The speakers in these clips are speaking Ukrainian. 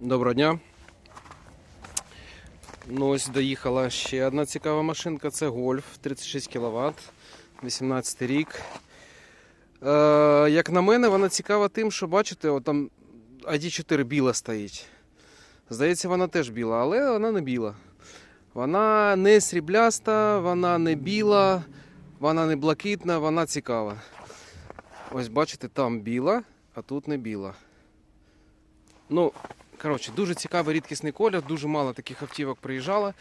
Доброго дня. Ну, ось доїхала ще одна цікава машинка. Це Гольф 36 кВт, 18 рік. Е, як на мене, вона цікава тим, що бачите, от там ID4 біла стоїть. Здається, вона теж біла, але вона не біла. Вона не срібляста, вона не біла, вона не блакитна, вона цікава. Ось бачите, там біла, а тут не біла. Ну, коротше, дуже цікавий рідкісний колір, дуже мало таких автівок приїжджало.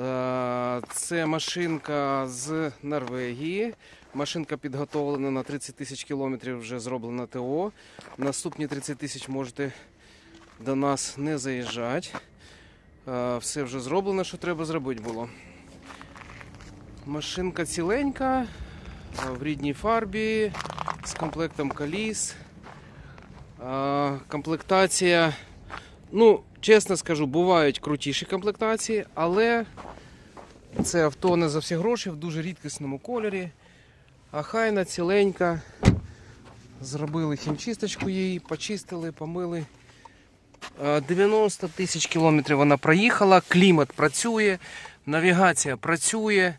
Е, Це машинка з Норвегії. Машинка підготовлена на 30 тисяч кілометрів, вже зроблена ТО. Наступні 30 тисяч можете до нас не заїжджати. Е, Все вже зроблено, що треба зробити було. Машинка ціленька, е, в рідній фарбі, з комплектом коліс. А, комплектація. Ну, чесно скажу, бувають крутіші комплектації, але це авто не за всі гроші в дуже рідкісному кольорі. Ахайна, ціленька. Зробили хімчисточку її, почистили, помили. 90 тисяч кілометрів вона проїхала, клімат працює, навігація працює.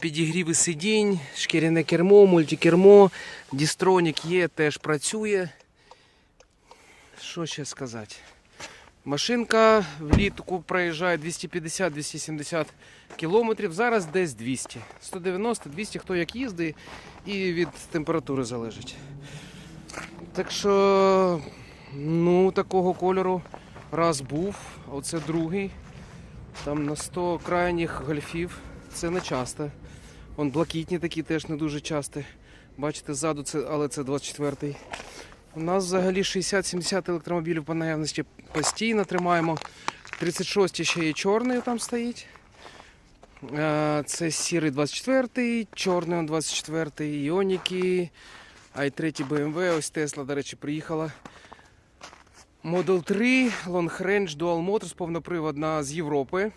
Підігріви сидінь, шкіряне кермо, мультикермо, дістронік є, теж працює. Що ще сказати? Машинка влітку проїжджає 250-270 кілометрів, зараз десь 200. 190-200, хто як їздить, і від температури залежить. Так що, ну, такого кольору раз був, оце другий. Там на 100 крайніх гольфів це не часто. Вон блакитні такі теж не дуже часто. Бачите, ззаду це, але це 24-й. У нас взагалі 60-70 електромобілів по наявності постійно тримаємо. 36 ще є чорний там стоїть. Е, Це сірий 24-й, чорний он 24-й, Іоніки, i3 BMW, ось Tesla, до речі, приїхала. Model 3, Long Range Dual Motors, повноприводна з Європи.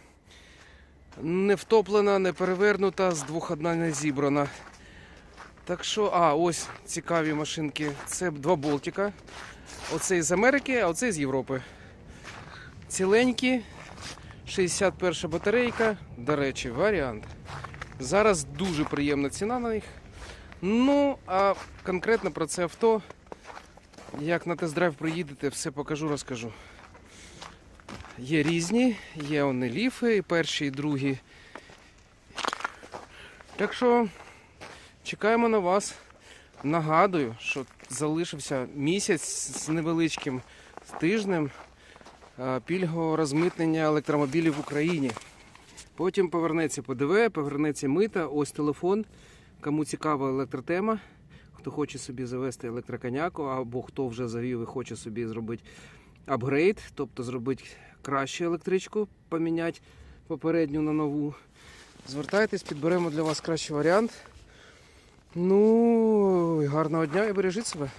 Не втоплена, не перевернута, з двох одна не зібрана. Так що, а, ось цікаві машинки. Це два болтика. Оцей з Америки, а оцей з Європи. Ціленькі. 61 батарейка. До речі, варіант. Зараз дуже приємна ціна на них. Ну, а конкретно про це авто. Як на тест-драйв приїдете, все покажу, розкажу. Є різні, є вони ліфи, і перші, і другі. Так що чекаємо на вас. Нагадую, що залишився місяць з невеличким тижнем е, пільгового розмитнення електромобілів в Україні. Потім повернеться ПДВ, повернеться мита, ось телефон. Кому цікава електротема, хто хоче собі завести електроконяку, або хто вже завів і хоче собі зробити апгрейд, тобто зробити кращу електричку, поміняти попередню на нову. Звертайтесь, підберемо для вас кращий варіант. Ну, гарного дня і бережіть себе.